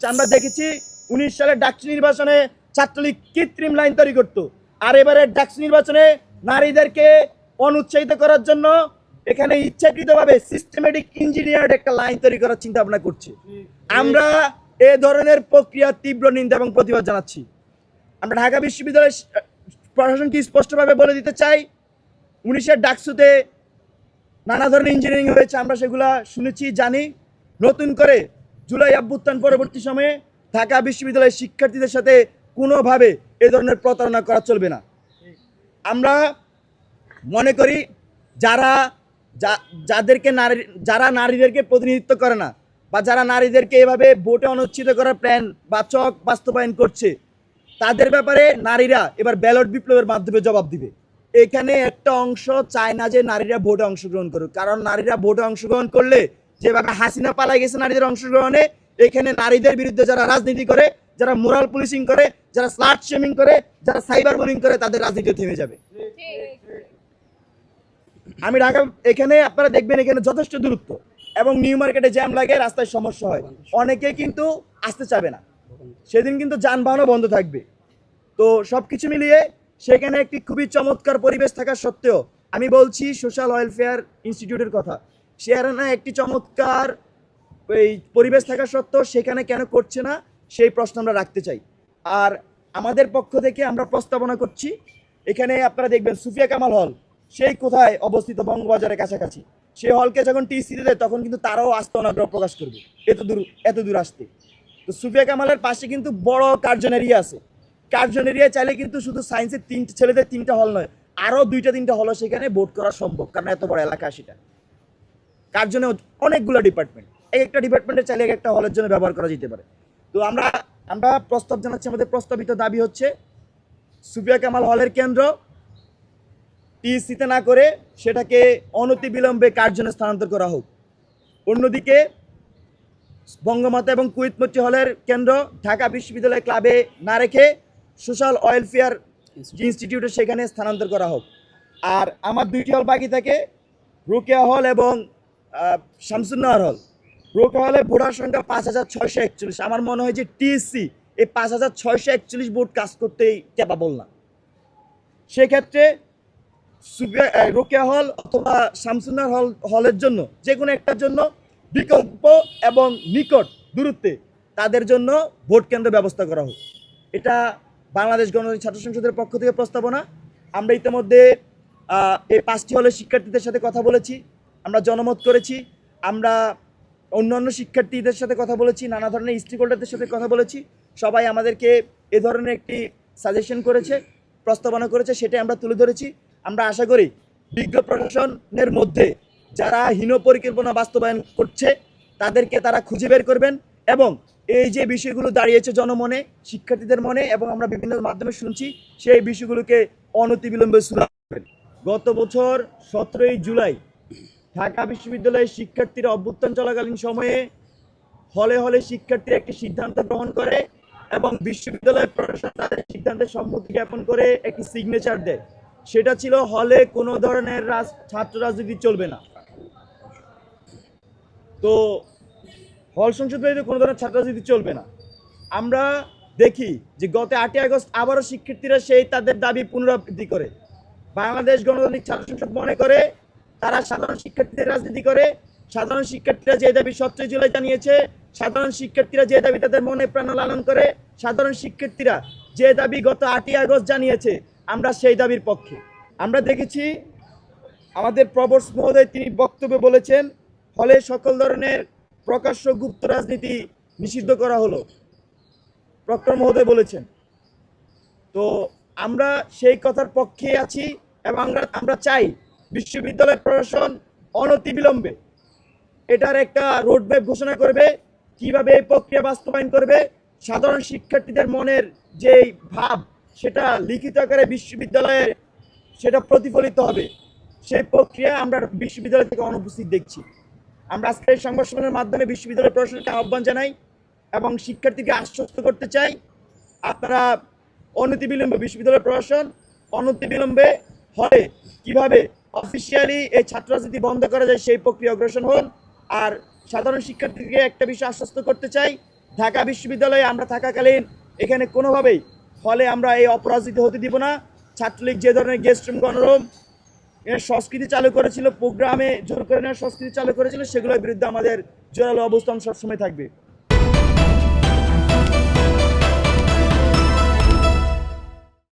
আমরা দেখেছি উনিশ সালের ডাকসু নির্বাচনে ছাত্রলীগ কৃত্রিম লাইন তৈরি করতো। আর এবারে ডাকসু নির্বাচনে নারীদেরকে অনুৎসাহিত করার জন্য এখানে ইচ্ছাকৃতভাবে সিস্টেমেটিক ইঞ্জিনিয়ার্ড একটা লাইন তৈরি করার চিন্তা ভাবনা করছে। আমরা এ ধরনের প্রক্রিয়া তীব্র নিন্দা এবং প্রতিবাদ জানাচ্ছি। আমরা ঢাকা বিশ্ববিদ্যালয়ের প্রশাসনকে স্পষ্টভাবে বলে দিতে চাই, উনিশের ডাকসুতে নানা ধরনের ইঞ্জিনিয়ারিং হয়েছে, আমরা সেগুলা শুনেছি, জানি। নতুন করে জুলাই অভ্যুত্থান পরবর্তী সময়ে ঢাকা বিশ্ববিদ্যালয়ের শিক্ষার্থীদের সাথে কোনোভাবে এ ধরনের প্রতারণা করা চলবে না। আমরা মনে করি যারা যাদেরকে নারী, যারা নারীদেরকে প্রতিনিধিত্ব করে না বা যারা নারীদেরকে এভাবে ভোটে অনুচ্ছেদ করার প্ল্যান বা চক বাস্তবায়ন করছে, তাদের ব্যাপারে নারীরা এবার ব্যালট বিপ্লবের মাধ্যমে জবাব দিবে। এখানে একটা অংশ চায় না যে নারীরা ভোটে অংশগ্রহণ করুক। কারণ নারীরা ভোটে অংশগ্রহণ করলে যেভাবে হাসিনা পালাই গেছে নারীদের অংশগ্রহণে, এখানে নারীদের বিরুদ্ধে যারা রাজনীতি করে, যারা মোরাল পুলিশিং করে, যারা স্লাট শেমিং করে, যারা সাইবার বুলিং করে, তাদের রাজনীতি থেমে যাবে। আমি ঢাকা, এখানে আপনারা দেখবেন এখানে যথেষ্ট দূরত্ব এবং নিউ মার্কেটে জ্যাম লাগে, রাস্তায় সমস্যা হয়। অনেকে কিন্তু আসতে চাবে না। সেদিন কিন্তু যানবাহনও বন্ধ থাকবে। তো সব কিছু মিলিয়ে সেখানে একটি খুবই চমৎকার পরিবেশ থাকা সত্ত্বেও আমি বলছি, সোশ্যাল ওয়েলফেয়ার ইনস্টিটিউটের কথা। সেখানে একটি চমৎকার, এই পরিবেশ থাকা সত্ত্বেও সেখানে কেন করছে না, সেই প্রশ্ন আমরা রাখতে চাই। আর আমাদের পক্ষ থেকে আমরা প্রস্তাবনা করছি, এখানে আপনারা দেখবেন সুফিয়া কামাল হল, সেই কোথায় অবস্থিত বঙ্গবাজারের কাছাকাছি। সেই হলকে যখন টিসি দেয়, তখন কিন্তু তারাও আসতে অনাগ্রহ প্রকাশ করবে, এত দূর এত দূর আসতে। তো সুফিয়া কামালের পাশে কিন্তু বড় কার্জন এরিয়া আছে। কার্জন এরিয়া চাইলে কিন্তু শুধু সায়েন্সের তিনটে, ছেলেদের তিনটা হল নয়, আরও দুইটা, তিনটা হলও সেখানে ভোট করা সম্ভব, কারণ এত বড় এলাকা সেটা। কার্জনে অনেকগুলো ডিপার্টমেন্ট এক একটা ডিপার্টমেন্টে চাইলে এক একটা হলের জন্য ব্যবহার করা যেতে পারে। তো আমরা আমরা প্রস্তাব জানাচ্ছি, আমাদের প্রস্তাবিত দাবি হচ্ছে, সুফিয়া কামাল হলের কেন্দ্র টিসিতে না করে সেটাকে অনতিবিলম্বে কার্জনে স্থানান্তর করা হোক? অন্যদিকে, বঙ্গমাতা এবং কুইতমতি হলের কেন্দ্র ঢাকা বিশ্ববিদ্যালয় ক্লাবে না রেখে সোশ্যাল ওয়েলফেয়ার ইনস্টিটিউটে সেখানে স্থানান্তর করা হোক। আর আমার দুইটি হল বাকি থাকে, রোকেয়া হল এবং শামসুন্নাহার হল। রোকেয়া হলে ভোটার সংখ্যা পাঁচ হাজার ছয়শো একচল্লিশ। আমার মনে হয় যে টিএসসি এই পাঁচ হাজার ছয়শো একচল্লিশ ভোট কাজ করতেই ক্যাপাবল না। সেক্ষেত্রে রোকেয়া হল অথবা শামসুন্নার হল হলের জন্য যে কোনো একটার জন্য বিকল্প এবং নিকট দূরত্বে তাদের জন্য ভোট কেন্দ্র ব্যবস্থা করা হোক। এটা বাংলাদেশ গণতান্ত্রিক ছাত্র সংসদের পক্ষ থেকে প্রস্তাবনা। আমরা ইতিমধ্যে এই পাঁচটি হলের শিক্ষার্থীদের সাথে কথা বলেছি। আমরা জনমত করেছি, আমরা অন্যান্য শিক্ষার্থীদের সাথে কথা বলেছি, নানা ধরনের স্টেক হোল্ডারদের সাথে কথা বলেছি, সবাই আমাদেরকে এ ধরনের একটি সাজেশন করেছে, প্রস্তাবনা করেছে, সেটাই আমরা তুলে ধরেছি। আমরা আশা করি বিজ্ঞ প্রশাসনের মধ্যে যারা হীন পরিকল্পনা বাস্তবায়ন করছে, তাদেরকে তারা খুঁজে বের করবেন এবং এই যে বিষয়গুলো দাঁড়িয়েছে জনমনে, শিক্ষার্থীদের মনে এবং আমরা বিভিন্ন মাধ্যমে শুনছি, সেই বিষয়গুলোকে অনতিবিলম্বে শুনাবেন গত বছর সতেরোই জুলাই ঢাকা বিশ্ববিদ্যালয়ের শিক্ষার্থীরা অভ্যুত্থান চলাকালীন সময়ে হলে হলে শিক্ষার্থীরা একটি সিদ্ধান্ত গ্রহণ করে এবং বিশ্ববিদ্যালয় প্রশাসন তাদের সিদ্ধান্তের সম্মতি জ্ঞাপন করে একটি সিগনেচার দেয়। সেটা ছিল হলে কোনো ধরনের রাজ- ছাত্র রাজনীতি চলবে না। তো হল সংসদ কোনো ধরনের ছাত্র রাজনীতি চলবে না। আমরা দেখি যে গত আটই আগস্ট আবারও শিক্ষার্থীরা সেই তাদের দাবি পুনরাবৃত্তি করে। বাংলাদেশ গণতান্ত্রিক ছাত্র সংসদ মনে করে তারা সাধারণ শিক্ষার্থীদের রাজনীতি করে। সাধারণ শিক্ষার্থীরা যে দাবি সতেরোই জুলাই জানিয়েছে, সাধারণ শিক্ষার্থীরা যে দাবি তাদের মনে প্রাণ লালন করে, সাধারণ শিক্ষার্থীরা যে দাবি গত আটই আগস্ট জানিয়েছে, আমরা সেই দাবির পক্ষে। আমরা দেখেছি, আমাদের প্রবর্স মহোদয় তিনি বক্তব্যে বলেছেন, ফলে সকল ধরনের প্রকাশ্য গুপ্ত রাজনীতি নিষিদ্ধ করা হলো। প্রক্টর মহোদয় বলেছেন। তো আমরা সেই কথার পক্ষে আছি এবং আমরা আমরা চাই বিশ্ববিদ্যালয় প্রশাসন অনতিবিলম্বে এটার একটা রোডম্যাপ ঘোষণা করবে, কীভাবে এই প্রক্রিয়া বাস্তবায়ন করবে। সাধারণ শিক্ষার্থীদের মনের যে ভাব, সেটা লিখিত আকারে বিশ্ববিদ্যালয়ে সেটা প্রতিফলিত হবে। সেই প্রক্রিয়া আমরা বিশ্ববিদ্যালয় থেকে অনুপস্থিত দেখছি। আমরা আজকের এই সংবাদ মাধ্যমে বিশ্ববিদ্যালয় প্রশাসনকে আহ্বান জানাই এবং শিক্ষার্থীকে আশ্বস্ত করতে চাই। আপনারা অনতিবিলম্বে বিশ্ববিদ্যালয় প্রশাসন অনতিবিলম্বে হলে কীভাবে অফিসিয়ালি এই ছাত্র রাজনীতি বন্ধ করা যায়, সেই প্রক্রিয়া অগ্রসর হন আর সাধারণ শিক্ষার্থীকে একটা বিষয় আশ্বস্ত করতে চাই, ঢাকা বিশ্ববিদ্যালয়ে আমরা থাকাকালীন এখানে কোনোভাবেই ফলে আমরা এই অপরাজিত হতে দিব না। ছাত্রলীগ যে ধরনের গেস্ট রুম গণরুম সংস্কৃতি চালু করেছিল, প্রোগ্রামে জোর করে নেওয়ার সংস্কৃতি চালু করেছিল, সেগুলোর বিরুদ্ধে আমাদের জোরালো অবস্থান সবসময় থাকবে।